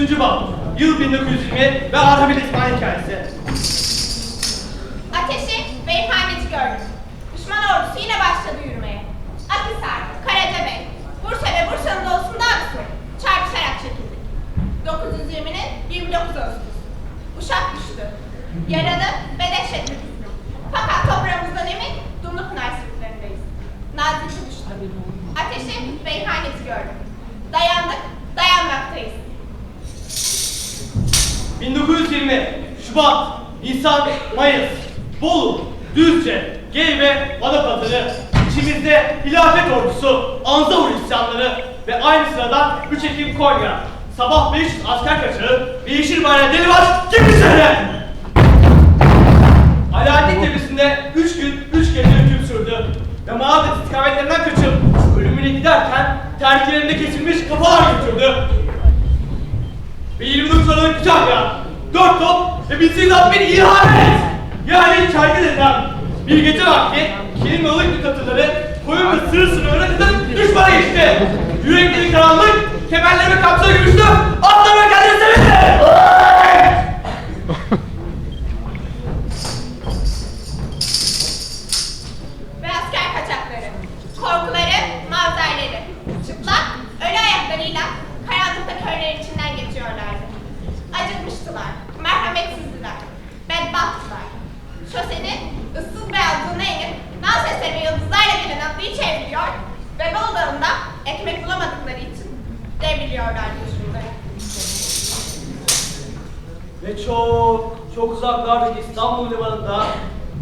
3. bab. Yıl 1920 ve Arhabil İsmail hikayesi. Ateşi ve ihaneti gördük. Düşman ordusu yine başladı yürümeye. Akhisar, Karacabey, Bursa ve Bursa'nın doğusunda Aksu. Çarpışarak çekildik. 920'nin 29 Ağustos. Uşak düştü. Yaralı ve dehşetli düştü. Fakat toprağımızdan emin Dumlupınar sürüklerindeyiz. Nazlıcı düştü. Ateşi ve ihaneti gördük. 1920 Şubat, Nisan, Mayıs, Bolu, Düzce, Geyve, Adapazarı, içimizde hilafet ordusu, Anzavur isyanları ve aynı sırada 3 Ekim Konya, sabah 500 asker kaçağı Yeşil Bayrağı Delibaş kimsene! Alaaddin Tepesi'nde 3 gün 3 gece hüküm sürdü ve mağaza istikametlerinden kaçıp ölümüne giderken terkilerinde kesilmiş kafalar götürdü. Ve 29 Aralık Kütahya, 4 top ve 1861 ihanet! Yani çaygı denilen bir gece vakti ve ılık katıları koyun ve sığır öğretiden düşmana geçti. Yürekleri karanlık, kemerlerime kapsa gümüştü, atlarıma Şosenin ıssız beyazlığına inip dans eseri yıldızlarla gelen atlıyı çeviriyor ve Bolu Dağı'nda ekmek bulamadıkları için devriliyorlardı düşünleri. Ve çok, çok uzaklardaki İstanbul limanında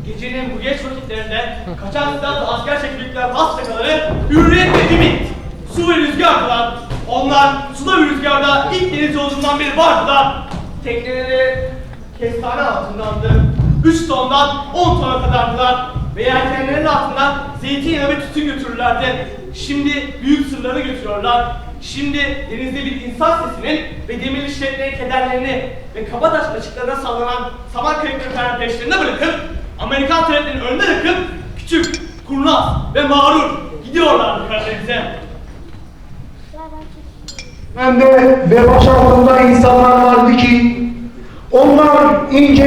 gecenin bu geç vakitlerinde kaçan silahlı asker çekildikler hastakaları hürriyet ve ümit. Su ve rüzgardılar. Onlar suda ve rüzgarda ilk deniz yolculuğundan beri vardılar. Tekneleri kestane altındandı. 3 tondan 10 tona kadardılar. Ve yelkenlerin altından zeytinyağı ve tütün götürürlerdi. Şimdi büyük sırları götürüyorlar. Şimdi denizde bir insan sesinin ve demir işletmenin kederlerini ve kabataş açıklarına sallanan saman kayıkları peşlerine bırakıp Amerikan trenlerinin önüne yakıp küçük, kurnaz ve mağrur gidiyorlardı Karadeniz'e. Bende ve baş altında insanlar vardı ki onlar ince,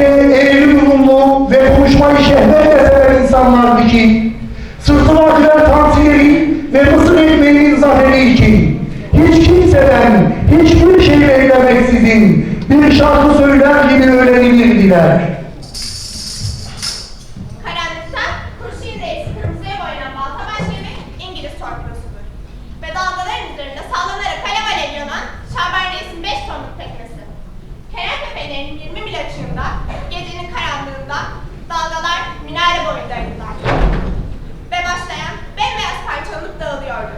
insanlardı ki sırtıma akılan tansiyeleri ve mısır ekmeğinin zaferi için hiç kimseden hiçbir şey beklemeksizin bir şarkı söyler gibi öğrenilirdiler. Karanlıkta kurşun reisi kırmızıya boyanan baltabaş gemi İngiliz torpidosudur. Ve dalgaların üzerinde sallanarak alev alev yanan Şaban Reis'in 5 tonluk teknesi. Kerem tepelerinin 20 mil açığında, gecenin karanlığında dalgalar minare boyundaydılar. Ve başlayan bembeyaz parçalanıp dağılıyordu.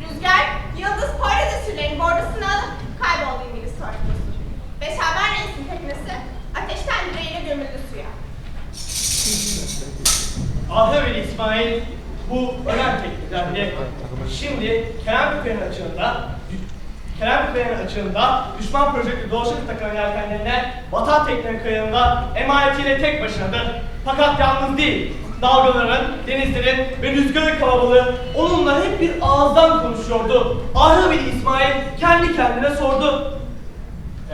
Rüzgar, yıldız Poyraz esirlerinin bordosunu alıp kayboldu İngiliz torpidosu. Ve Şaban Reis'in teknesi ateşten direğiyle gömüldü suya. Ahmet İsmail bu ölen tekniklerdi. Şimdi Kerem Küpe'nin açığında Kerem Küpe'nin açığında düşman projektörü dolaşıp takan yelkenlerine vatan teknenin kıyında emanetiyle tek başınadır. Fakat yalnız değil. Dalgaların, denizlerin ve rüzgarın kalabalığı onunla hep bir ağızdan konuşuyordu. Ahmet İsmail kendi kendine sordu.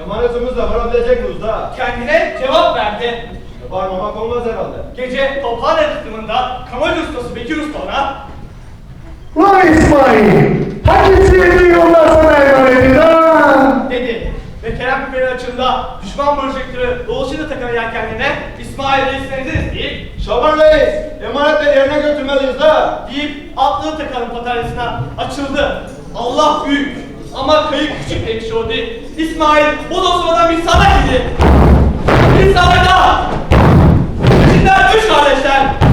Emanetimizle varabilecek miyiz da? Kendine cevap verdi. Varmamak olmaz herhalde. Gece tophane rıhtımında kamacı ustası Bekir Usta ona Lan İsmail! Hangisini yollar sana emanet ha? dedi. Ve Kerem Küpe'nin açığında düşman projektörü dolaşıyla takan yelkenlerine İsmail Reis'lerinizi deyip Şaban Reis, emanetleri yerine götürmeliyiz da. deyip atlığı takanın bataryasına açıldı. Allah büyük ama kayık küçük demiş oldu. İsmail o dostlardan bir sana idi. Bir sana daha. İçinden üç kardeşler.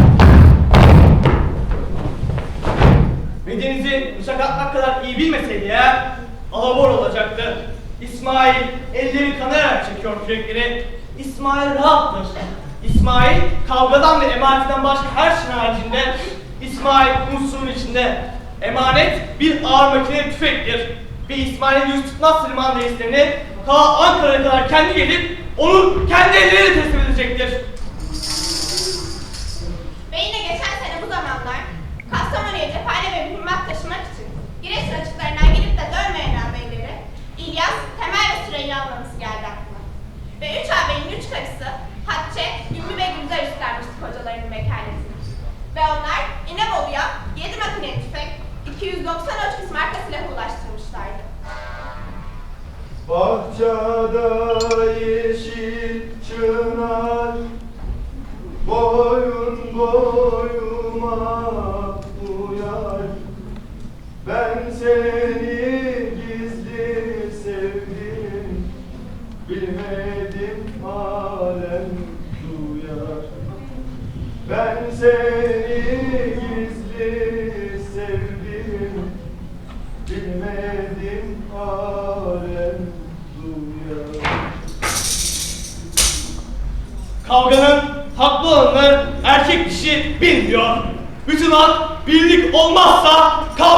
Ve denizi bıçak atmak kadar iyi bilmeseydi ya, alabor olacaktı. İsmail elleri kanayarak çekiyor kürekleri. İsmail rahattır. İsmail kavgadan ve emanetinden başka her şeyin haricinde. İsmail unsurun içinde. Emanet bir ağır makine tüfektir. Ve İsmail'in yüz tutmaz liman reislerini ta Ankara'ya kadar kendi gelip onu kendi elleriyle teslim edecektir. deniz açıklarından gelip de dönmeyen ağabeyleri İlyas, Temel ve Süreyya ablamız geldi aklıma. Ve üç ağabeyin üç karısı Hatçe, Ümmü ve Gülzar üstlenmiştik hocalarının vekaletini. Ve onlar İnebolu'ya 7 makine tüfek 290 ölçü marka silah ulaştırmışlardı. Bahçada yeşil çınar Boyun boyuma uyar ben seni gizli sevdim Bilmedim alem duyar Ben seni gizli sevdim Bilmedim alem duyar Kavganın haklı olanı erkek dişi bilmiyor. Bütün hak birlik olmazsa kavga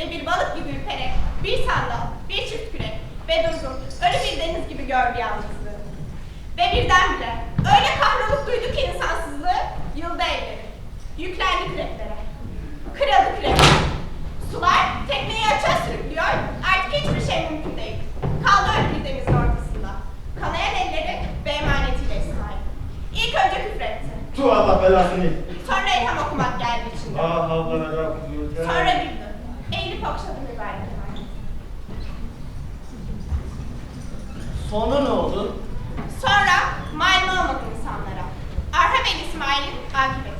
Ve bir balık gibi ürperek, bir sandal, bir çift kürek ve durgun, ölü bir deniz gibi gördü yalnızlığı. Ve birdenbire öyle kahrolup duydu ki insansızlığı, yılda eğlenir. Yüklendi küreklere. Kırıldı kürekler. Sular tekneyi açığa sürüklüyor, artık hiçbir şey mümkün değil. Kaldı öyle bir denizin ortasında. Kanayan elleri ve emanetiyle İsmail. İlk önce küfretti. Tu Allah belasını. Sonra elham okumak geldi içinde. Ah Allah belasını. Sonra güldü. Eğilip okşadı mübarek emanet. Sonra ne oldu? Sonra malum olmadı insanlara. Arhavel İsmail'in akıbeti.